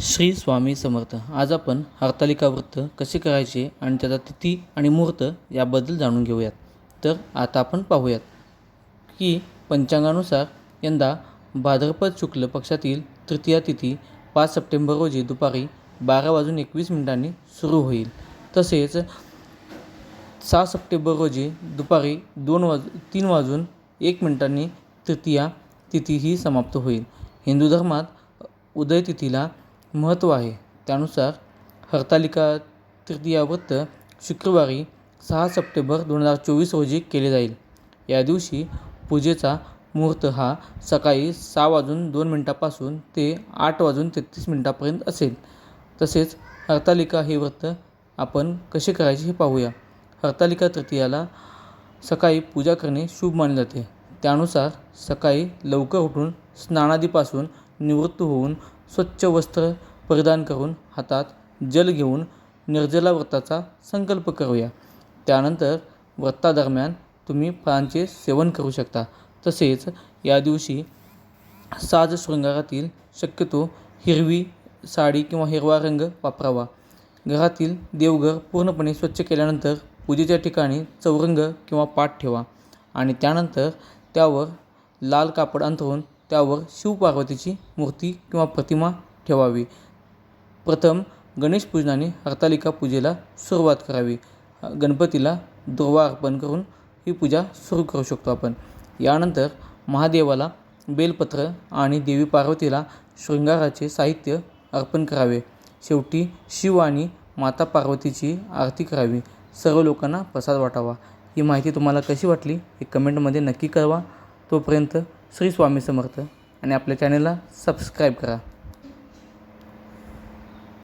श्री स्वामी समर्थ. आज आपण हरतालिका व्रत कसे करायचे आणि त्याचा तिथी आणि मुहूर्त याबद्दल जाणून घेऊयात. तर आता आपण पाहूयात की पंचांगानुसार यंदा भाद्रपद शुक्ल पक्षातील तृतीया तिथी पाच सप्टेंबर रोजी दुपारी बारा वाजून एकवीस मिनिटांनी सुरू होईल. तसेच सहा सप्टेंबर रोजी दुपारी दोन वाज तीन वाजून एक मिनिटांनी तृतीया तिथी ही समाप्त होईल. हिंदू धर्मात उदय तिथीला महत्त्व आहे. त्यानुसार हरतालिका तृतीया व्रत शुक्रवारी सहा सप्टेंबर दोन हजार चोवीस रोजी केले जाईल. या दिवशी पूजेचा मुहूर्त हा सकाळी सहा वाजून दोन मिनटापासून ते आठ वाजून तेहतीस मिनटापर्यंत असेल. तसेच हरतालिका हे व्रत आपण कसे करायचे हे पाहूया. हरतालिका तृतीयाला सकाळी पूजा करणे शुभ मानले जाते. त्यानुसार सकाळी लवकर उठून स्नानादीपासून निवृत्त होऊन स्वच्छ वस्त्र परिधान करून हातात जल घेऊन निर्जला व्रताचा संकल्प करूया. त्यानंतर व्रतादरम्यान तुम्ही फळांचे सेवन करू शकता. तसेच या दिवशी साज शृंगारातील शक्यतो हिरवी साडी किंवा हिरवा रंग वापरावा. घरातील देवघर पूर्णपणे स्वच्छ केल्यानंतर पूजेच्या ठिकाणी चौरंग किंवा पाठ ठेवा आणि त्यानंतर त्यावर लाल कापड अंथरून त्यावर शिवपार्वतीची मूर्ती किंवा प्रतिमा ठेवावी. प्रथम गणेश पूजनाने हरतालिका पूजेला सुरुवात करावी. गणपतीला दुर्वा अर्पण करून ही पूजा सुरू करू शकतो आपण. यानंतर महादेवाला बेलपत्र आणि देवी पार्वतीला शृंगाराचे साहित्य अर्पण करावे. शेवटी शिव आणि माता पार्वतीची आरती करावी. सर्व लोकांना प्रसाद वाटावा. ही माहिती तुम्हाला कशी वाटली हे कमेंटमध्ये नक्की कळवा. तोपर्यंत श्री स्वामी समर्थ. आणि आपल्या चॅनलला सबस्क्राईब करा.